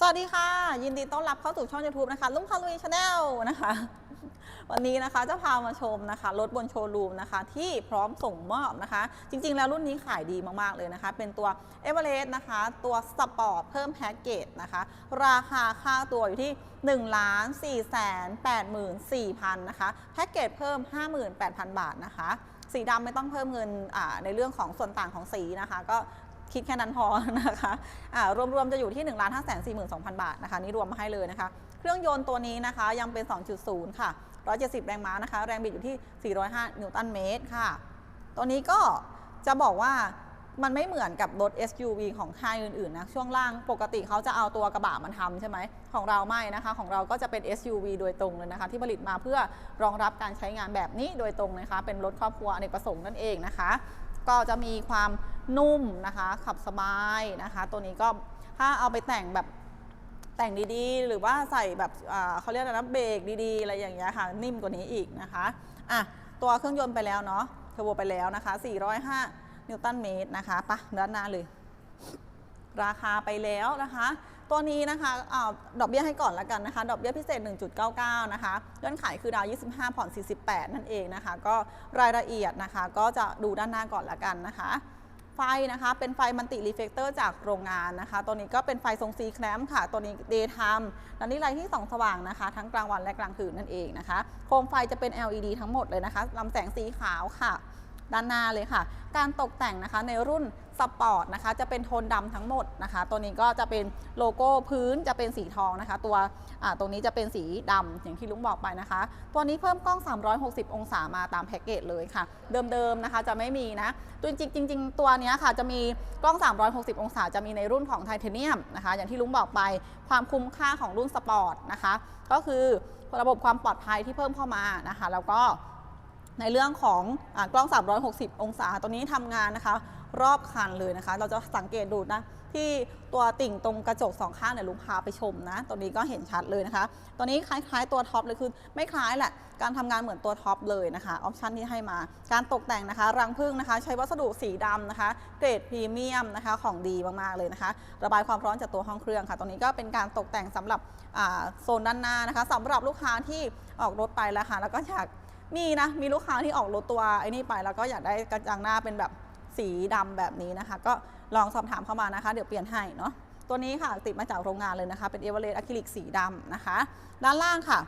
สวัสดีค่ะ ยินดีต้อนรับเข้าสู่ช่อง YouTube นะคะลุงพาลุยชาแนลนะคะ วันนี้นะคะจะพามาชมนะคะรถบนโชว์รูมนะคะ ที่พร้อมส่งมอบนะคะ จริง ๆ แล้วรุ่นนี้ขายดีมาก ๆ เลยนะคะ เป็นตัว e v e r e s t นะคะ ตัวสปอร์ตเพิ่มแพ็กเกจนะคะ ราคาค่าตัวอยู่ที่ 1 4 8 4 0 0 0 นะคะ แพ็กเกจเพิ่ม 58,000 บาทนะคะสีดำไม่ต้องเพิ่มเงินในเรื่องของส่วนต่างของสีนะคะ ก็ คิดแค่นั้นพอนะคะอ่ารวมๆจะอยู่ที่1 5 4 2 0 0 0 บาทนะคะนี่รวมมาให้เลยนะคะ เครื่องยนต์ตัวนี้นะคะยังเป็น 2.0 ค่ะ 170 แรงม้านะคะ แรงบิดอยู่ที่ 405 นิวตันเมตรค่ะ ตัวนี้ก็จะบอกว่ามันไม่เหมือนกับรถ SUV ของค่ายอื่นๆนะช่วงล่างปกติเขาจะเอาตัวกระบะมันทำใช่ไหมของเราไม่นะคะ ของเราก็จะเป็น SUV โดยตรงเลยนะคะ ที่ผลิตมาเพื่อรองรับการใช้งานแบบนี้โดยตรงนะคะ เป็นรถครอบครัวอเนกประสงค์นั่นเองนะคะ ก็จะมีความ นุ่มนะคะ ขับสบายนะคะ ตัวนี้ก็ถ้าเอาไปแต่งแบบแต่งดีๆ หรือว่าใส่แบบเขาเรียกอะไรนะเบรกดีๆ อะไรอย่างเงี้ยค่ะ นิ่มกว่านี้อีกนะคะอะตัวเครื่องยนต์ไปแล้วเนาะเทอร์โบไปแล้วนะคะ 405 นิวตันเมตรนะคะปะด้านหน้าเลย ราคาไปแล้วนะคะ ตัวนี้นะคะอาดอกเบี้ยให้ก่อนละกันนะคะ ดอกเบี้ยพิเศษ 1.99 นะคะยอดขายคือดาว 25 ผ่อน 48 นั่นเองนะคะ ก็รายละเอียดนะคะ ก็จะดูด้านหน้าก่อนละกันนะคะ ไฟนะคะเป็นไฟมันติรีเฟกเตอร์จากโรงงานนะคะ ตัวนี้ก็เป็นไฟทรงซีแคลมค่ะ ตัวนี้เดย์ทามและนี่ไลท์ที่ส่องสว่างนะคะ ทั้งกลางวันและกลางคืนนั่นเองนะคะ โคมไฟจะเป็น LED ทั้งหมดเลยนะคะลำแสงสีขาวค่ะ ด้านหน้าเลยค่ะ การตกแต่งนะคะในรุ่น สปอร์ตนะคะจะเป็นโทนดำทั้งหมดนะคะ ตัวนี้ก็จะเป็นโลโก้พื้นจะเป็นสีทองนะคะ ตัวตรงนี้จะเป็นสีดำอย่างที่ลุงบอกไปนะคะ ตัวนี้เพิ่มกล้อง 360 องศามาตามแพ็กเกจเลยค่ะ เดิมๆนะคะจะไม่มีนะตัวจริงๆจริงๆตัวนี้ค่ะจะมีกล้อง 360 องศาจะมีในรุ่นของไทเทเนียมนะคะ อย่างที่ลุงบอกไปความคุ้มค่าของรุ่นสปอร์ตนะคะ ก็คือระบบความปลอดภัยที่เพิ่มเข้ามานะคะ แล้วก็ในเรื่องของอากล้อง 360 องศา ตัวนี้ทำงานนะคะ รอบคันเลยนะคะ เราจะสังเกตดูนะที่ตัวติ่งตรงกระจกสองข้างเนี่ยลุงพาไปชมนะตัวนี้ก็เห็นชัดเลยนะคะ ตัวนี้คล้ายๆตัวท็อปเลยคือไม่คล้ายแหละ การทำงานเหมือนตัวท็อปเลยนะคะออปชันที่ให้มา การตกแต่งนะคะ รังผึ้งนะคะ ใช้วัสดุสีดำนะคะ เกรดพรีเมียมนะคะของดีมากๆเลยนะคะ ระบายความร้อนจากตัวห้องเครื่องค่ะตรงนี้ก็เป็นการตกแต่งสำหรับโซนด้านหน้านะคะสำหรับลูกค้าที่ออกรถไปแล้วค่ะแล้วก็อยากมีนะมีลูกค้าที่ออกรถตัวไอ้นี่ไปแล้วก็อยากได้กระจังหน้าเป็นแบบ สีดำแบบนี้นะคะ ก็ลองสอบถามเข้ามานะคะ เดี๋ยวเปลี่ยนให้เนาะตัวนี้ค่ะติดมาจากโรงงานเลยนะคะ เป็นเอเวอเรสต์อะคริลิกสีดำนะคะ ด้านล่างค่ะ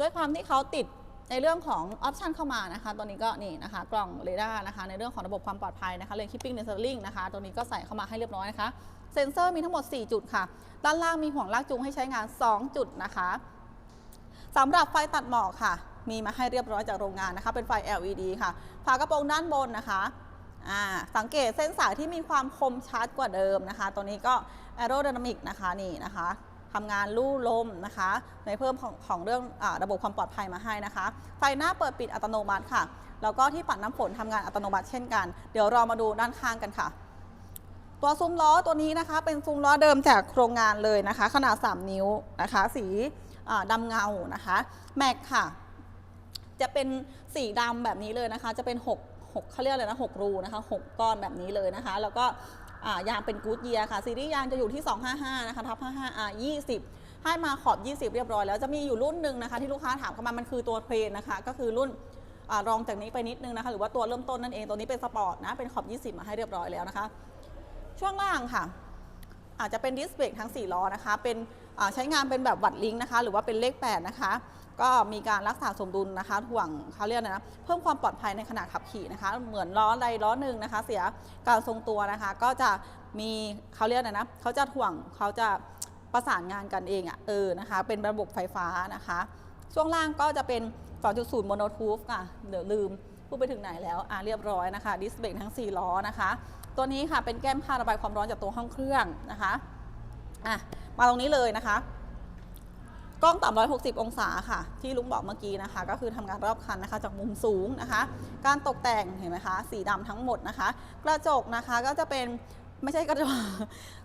ด้วยความที่เขาติดในเรื่องของออปชันเข้ามานะคะ ตัวนี้ก็นี่นะคะ กล่องเรดาร์นะคะ ในเรื่องของระบบความปลอดภัยนะคะเลนคิปปิ้งเนสเซอร์ลิงนะคะ ตัวนี้ก็ใส่เข้ามาให้เรียบร้อยนะคะ เซ็นเซอร์มีทั้งหมด 4 จุดค่ะ ด้านล่างมีห่วงลากจูงให้ใช้งาน 2 จุดนะคะสำหรับไฟตัดหมอกค่ะ มีมาให้เรียบร้อยจากโรงงานนะคะ เป็นไฟ LED ค่ะ ฝากระโปรงด้านบนนะคะ สังเกตเส้นสายที่มีความคมชัดกว่าเดิมนะคะ ตัวนี้ก็ aerodynamic นะคะนี่นะคะทำงานลู่ลมนะคะ ในเพิ่มของของเรื่องอระบบความปลอดภัยมาให้นะคะ ไฟหน้าเปิดปิดอัตโนมัติค่ะ แล้วก็ที่ปัดน้ำฝนทำงานอัตโนมัติเช่นกัน เดี๋ยวเรามาดูด้านข้างกันค่ะ ตัวซุ้มล้อตัวนี้นะคะ เป็นซุ้มล้อเดิมจากโรงงานเลยนะคะ ขนาด 3 นิ้วนะคะ สีอ่าดำเงานะคะ แม็กค่ะ จะเป็นสีดำแบบนี้เลยนะคะ จะเป็น 6 6เขาเรียกอะไรนะ6รูนะคะ6ก้อนแบบนี้เลยนะคะ แล้วก็ยางเป็นกู๊ดเยียค่ะ ซีรีส์ยางจะอยู่ที่ 255 นะคะทับ55 R 20 ให้มาขอบ 20 เรียบร้อยแล้วจะมีอยู่รุ่นหนึ่งนะคะที่ลูกค้าถามเข้ามามันคือตัวเทรนนะคะ ก็คือรุ่นอรองจากนี้ไปนิดนึงนะคะ หรือว่าตัวเริ่มต้นนั่นเองตัวนี้เป็นสปอร์ตนะเป็นขอบ 20 มาให้เรียบร้อยแล้วนะคะ ช่วงล่างค่ะ อาจจะเป็นดิสเบรกทั้ง 4 ล้อนะคะ เป็นใช้งานเป็นแบบวัดลิงก์นะคะ หรือว่าเป็นเลข 8 นะคะ ก็มีการรักษาสมดุลนะคะถ่วงเขาเรียกอะไรนะเพิ่มความปลอดภัยในขณะขับขี่นะคะ เหมือนล้อใดล้อหนึ่งนะคะ เสียการทรงตัวนะคะ ก็จะมีเขาเรียกอะนะเขาจะถ่วงเขาจะประสานงานกันเองอะ่ะเออนะคะ เป็นระบบไฟฟ้านะคะ ช่วงล่างก็จะเป็น 2.0 โมโนทูฟค่ะเดี๋ยวลืมพูดไปถึงไหนแล้วอ่าเรียบร้อยนะคะดิสเบรกทั้ง 4 ล้อนะคะ ตัวนี้ค่ะเป็นแก้มผ้าระบายความร้อนจากตัวห้องเครื่องนะคะอะมาตรงนี้เลยนะคะ กล้อง 360 องศาค่ะ ที่ลุงบอกเมื่อกี้นะคะ ก็คือทำงานรอบคันนะคะ จากมุมสูงนะคะ การตกแต่งเห็นไหมคะ สีดำทั้งหมดนะคะ กระจกนะคะก็จะเป็นไม่ใช่กระจก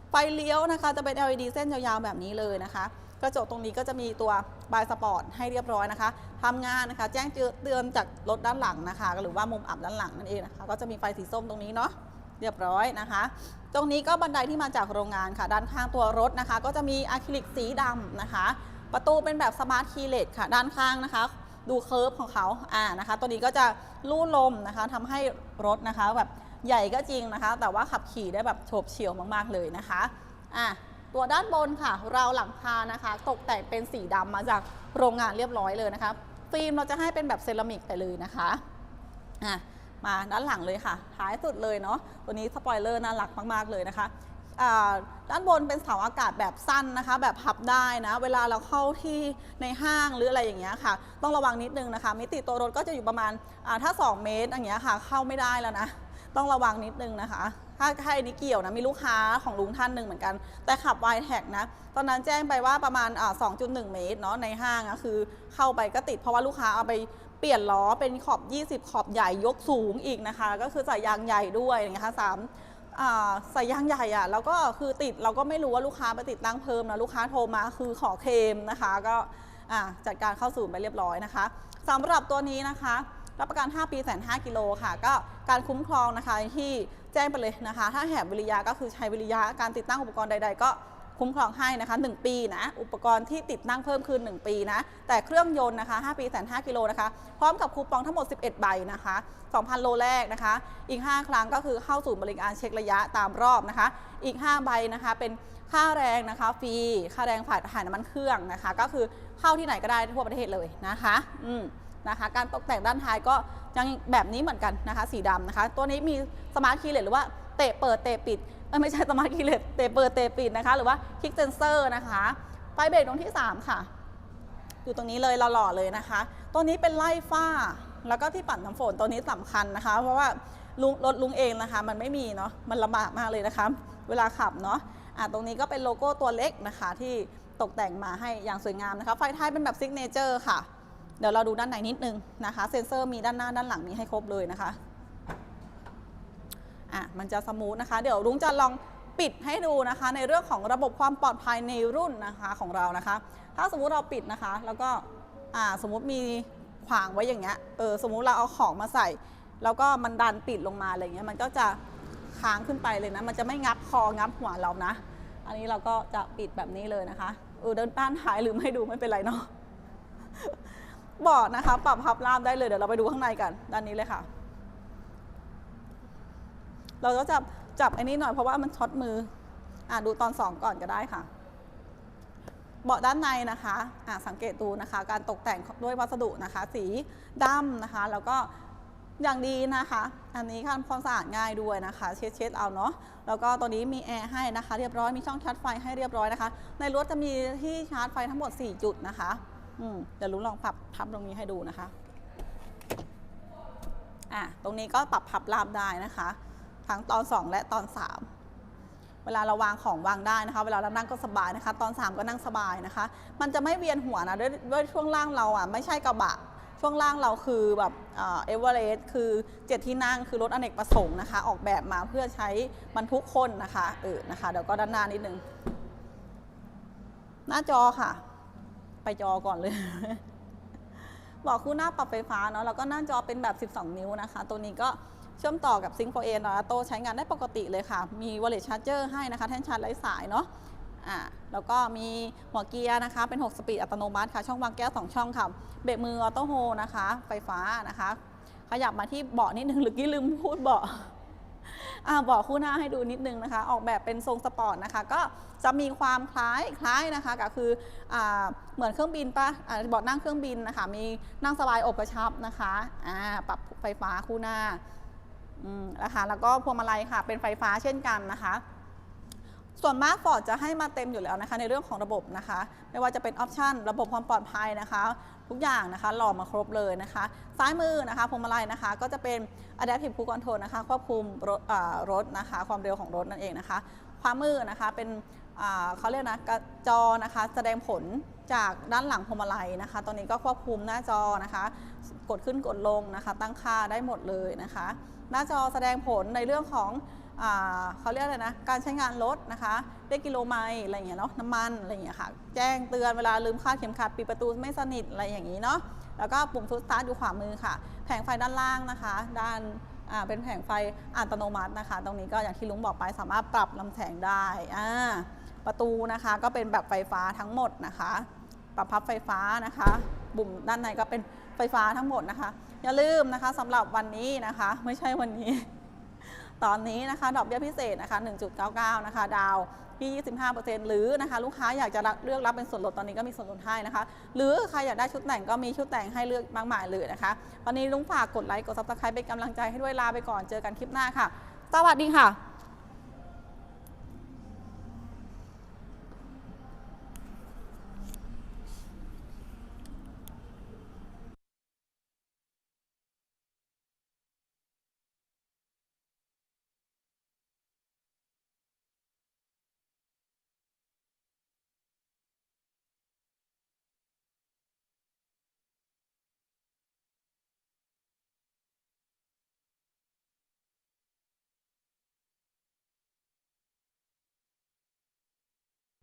ไฟเลี้ยวนะคะ จะเป็น LED เส้นยาวๆแบบนี้เลยนะคะ กระจกตรงนี้ก็จะมีตัวบายสปอร์ตให้เรียบร้อยนะคะทำงานนะคะ แจ้งเตือนจากรถด้านหลังนะคะ หรือว่ามุมอับด้านหลังนั่นเองนะคะ ก็จะมีไฟสีส้มตรงนี้เนาะเรียบร้อยนะคะ ตรงนี้ก็บันไดที่มาจากโรงงานค่ะ ด้านข้างตัวรถนะคะ ก็จะมีอะคริลิกสีดำนะคะ ประตูเป็นแบบสมาร์ทคีเลสค่ะ ด้านข้างนะคะ ดูเคิร์ฟของเขาอ่านะคะ ตัวนี้ก็จะลู่ลมนะคะทำให้รถนะคะแบบใหญ่ก็จริงนะคะ แต่ว่าขับขี่ได้แบบโฉบเฉี่ยวมากๆเลยนะคะอะตัวด้านบนค่ะ เราวหลังคานะคะ ตกแต่งเป็นสีดำมาจากโรงงานเรียบร้อยเลยนะคะฟิล์มเราจะให้เป็นแบบเซรามิกไปเลยนะคะอะมาด้านหลังเลยค่ะ ท้ายสุดเลยเนาะตัวนี้สปอยเลอร์น่ารักมาก ๆ เลยนะคะ ด้านบนเป็นเสาอากาศแบบสั้นนะคะ แบบพับได้นะ เวลาเราเข้าที่ในห้างหรืออะไรอย่างเงี้ยค่ะ ต้องระวังนิดนึงนะคะ มิติตัวรถก็จะอยู่ประมาณอ่าถ้า 2 เมตรอย่างเงี้ยค่ะ เข้าไม่ได้แล้วนะ ต้องระวังนิดนึงนะคะถ้าใครนี้เกี่ยวนะมีลูกค้าของลุงท่านหนึ่งเหมือนกัน แต่ขับไวแท็กนะ ตอนนั้นแจ้งไปว่าประมาณอ่า2.1 เมตรเนาะในห้างอะคือเข้าไปก็ติดเพราะว่าลูกค้าเอาไปเปลี่ยนล้อเป็นขอบ 20 ขอบใหญ่ยกสูงอีกนะคะ ก็คือใส่ยางใหญ่ด้วยอย่างเงี้ยค่ะสาม ใส่ยางใหญ่อะแล้วก็คือติดเราก็ไม่รู้ว่าลูกค้าไปติดตั้งเพิ่มนะลูกค้าโทรมาคือขอเคลมนะคะ ก็จัดการเข้าศูนย์ไปเรียบร้อยนะคะสำหรับตัวนี้นะคะ รับประกัน 5 ปีแสน5กิโลค่ะ ก็การคุ้มครองนะคะที่แจ้งไปเลยนะคะ ถ้าแหบวิริยะก็คือใช้วิริยะการติดตั้งอุปกรณ์ใด ๆ ก็ คุ้มครองให้นะคะ 1 ปีนะ อุปกรณ์ที่ติดตั้งเพิ่มคือ1ปีนะ แต่เครื่องยนต์นะคะ 5 ปีแสน5กิโลนะคะ พร้อมกับคูปองทั้งหมด 11 ใบนะคะ 2,000 โลแรกนะคะ อีก 5 ครั้งก็คือเข้าสู่บริการเช็คระยะตามรอบนะคะ อีก 5 ใบนะคะเป็นค่าแรงนะคะฟรี ค่าแรงผ่านถ่ายน้ำมันเครื่องนะคะ ก็คือเข้าที่ไหนก็ได้ทั่วประเทศเลยนะคะ อืมนะคะ การตกแต่งด้านท้ายก็ยังแบบนี้เหมือนกันนะคะ สีดำนะคะ ตัวนี้มีสมาร์ทคีย์เลสหรือว่าเตะเปิดเตะปิด ไม่ใช่สมาร์ทคีย์เลสเตเปิดเตปิดนะคะ หรือว่าคลิกเซนเซอร์นะคะไฟเบรกตรงที่ 3 ค่ะ อยู่ตรงนี้เลยเราหล่อเลยนะคะ ตัวนี้เป็นไล่ฝ้า แล้วก็ที่ปัดน้ำฝนตัวนี้สำคัญนะคะ เพราะว่าลุงรถลุงเองนะคะ มันไม่มีเนาะมันลำบากมากเลยนะคะ เวลาขับเนาะอะตรงนี้ก็เป็นโลโก้ตัวเล็กนะคะ ที่ตกแต่งมาให้อย่างสวยงามนะคะ ไฟท้ายเป็นแบบซิกเนเจอร์ค่ะ เดี๋ยวเราดูด้านในนิดนึงนะคะ เซ็นเซอร์มีด้านหน้าด้านหลังมีให้ครบเลยนะคะ อะมันจะสมูทนะคะ เดี๋ยวลุงจะลองปิดให้ดูนะคะ ในเรื่องของระบบความปลอดภัยในรุ่นนะคะของเรานะคะ ถ้าสมมุติเราปิดนะคะ แล้วก็อ่าสมมุติมีขวางไว้อย่างเงี้ยเออสมมุติเราเอาของมาใส่ แล้วก็มันดันปิดลงมาอะไรเงี้ยมันก็จะค้างขึ้นไปเลยนะ มันจะไม่งับคองับหัวเรานะ อันนี้เราก็จะปิดแบบนี้เลยนะคะเออเดินต้านท้ายหรือไม่ดูไม่เป็นไรเนาะบาะนะคะ ปรับพับล่ามได้เลยเดี๋ยวเราไปดูข้างในกัน ด้านนี้เลยค่ะ เราก็จับจับไอ้นี้หน่อยเพราะว่ามันช็อตมืออะดูตอนสองก่อนก็ได้ค่ะ เบาะด้านในนะคะอะสังเกตดูนะคะ การตกแต่งด้วยวัสดุนะคะ สีดำนะคะ แล้วก็อย่างดีนะคะ อันนี้ทำความสะอาดง่ายด้วยนะคะ เช็ดเช็ดเอาเนาะ แล้วก็ตัวนี้มีแอร์ให้นะคะ เรียบร้อย มีช่องชาร์จไฟให้เรียบร้อยนะคะ ในรถจะมีที่ชาร์จไฟทั้งหมด 4 จุดนะคะ อืมเดี๋ยวลุงลองปรับพับตรงนี้ให้ดูนะคะ อะ ตรงนี้ก็ปรับพับราบได้นะคะ ทั้งตอน 2 และตอน 3 เวลาเราวางของวางได้นะคะ เวลาเรานั่งก็สบายนะคะ ตอน 3 ก็นั่งสบายนะคะ มันจะไม่เวียนหัวนะด้วยด้วยช่วงล่างเราอะไม่ใช่กระบะช่วงล่างเราคือแบบเอเวอเรสต์คือเจ็ดที่นั่งคือรถอเนกประสงค์นะคะ ออกแบบมาเพื่อใช้บรรทุกคนนะคะเออนะคะเดี๋ยวก็ด้านหน้านิดนึง หน้าจอค่ะ ไปจอก่อนเลย บอกคู่หน้าปรับไฟฟ้าเนาะแล้วก็หน้าจอเป็นแบบ 12 นิ้วนะคะ ตัวนี้ก็ เชื่อมต่อกับ Sync 4A นะโตใช้งานได้ปกติเลยค่ะ มี Wallet Charger ให้นะคะแท่นชาร์จไร้สายเนาะอ่าแล้วก็มีหัวเกียร์นะคะ เป็น 6 สปีดอัตโนมัติค่ะ ช่องวางแก้ว 2 ช่องค่ะ เบรกมือออโต้โฮนะคะ ไฟฟ้านะคะ ขยับมาที่เบาะนิดนึงหรือกี้ลืมพูดเบาะอ่าเบาะคู่หน้าให้ดูนิดนึงนะคะ ออกแบบเป็นทรงสปอร์ตนะคะ ก็จะมีความคล้ายคล้ายนะคะ ก็คืออ่าเหมือนเครื่องบินปะอ่าเบาะนั่งเครื่องบินนะคะ มีนั่งสบายอกกระชับนะคะอ่าปรับไฟฟ้าคู่หน้า นะคะแล้วก็พวงมาลัยค่ะเป็นไฟฟ้าเช่นกันนะคะ ส่วนมากฟอร์ดจะให้มาเต็มอยู่แล้วนะคะ ในเรื่องของระบบนะคะ ไม่ว่าจะเป็นออปชันระบบความปลอดภัยนะคะ ทุกอย่างนะคะหล่อมาครบเลยนะคะ ซ้ายมือนะคะพวงมาลัยนะคะ ก็จะเป็น Adaptive Cruise Control นะคะควบคุมรถรถนะคะ ความเร็วของรถนั่นเองนะคะ ขวามือนะคะเป็นเขาเรียกนะกระจอนะคะ แสดงผล จากด้านหลังพวงมาลัยนะคะ ตอนนี้ก็ควบคุมหน้าจอนะคะ กดขึ้นกดลงนะคะ ตั้งค่าได้หมดเลยนะคะ หน้าจอแสดงผลในเรื่องของเขาเรียกอะไรนะ การใช้งานรถนะคะ ได้กิโลไมล์อะไรอย่างเงี้ยเนาะ น้ำมันอะไรอย่างเงี้ยค่ะ แจ้งเตือนเวลาลืมคาดเข็มขัดปิดประตูไม่สนิทอะไรอย่างนี้เนาะ แล้วก็ปุ่มสตาร์ทอยู่ขวามือค่ะ แผงไฟด้านล่างนะคะ ด้านเป็นแผงไฟอัตโนมัตินะคะ ตรงนี้ก็อย่างที่ลุงบอกไปสามารถปรับลำแสงได้ ประตูนะคะก็เป็นแบบไฟฟ้าทั้งหมดนะคะ ปรับพับไฟฟ้านะคะ บุ่มด้านในก็เป็นไฟฟ้าทั้งหมดนะคะ อย่าลืมนะคะสำหรับวันนี้นะคะ ไม่ใช่วันนี้ ตอนนี้นะคะดอกเบี้ยพิเศษนะคะ 1.99 นะคะ ดาวที่ 25%หรือนะคะลูกค้าอยากจะเลือกรับเป็นส่วนลดตอนนี้ก็มีส่วนลดให้นะคะ หรือใครอยากได้ชุดแต่งก็มีชุดแต่งให้เลือกมากมายเลยนะคะตอนนี้ลุงฝากกดไลค์กดซับสไครป์เป็นกำลังใจให้ด้วยลาไปก่อนเจอกันคลิปหน้าค่ะ สวัสดีค่ะ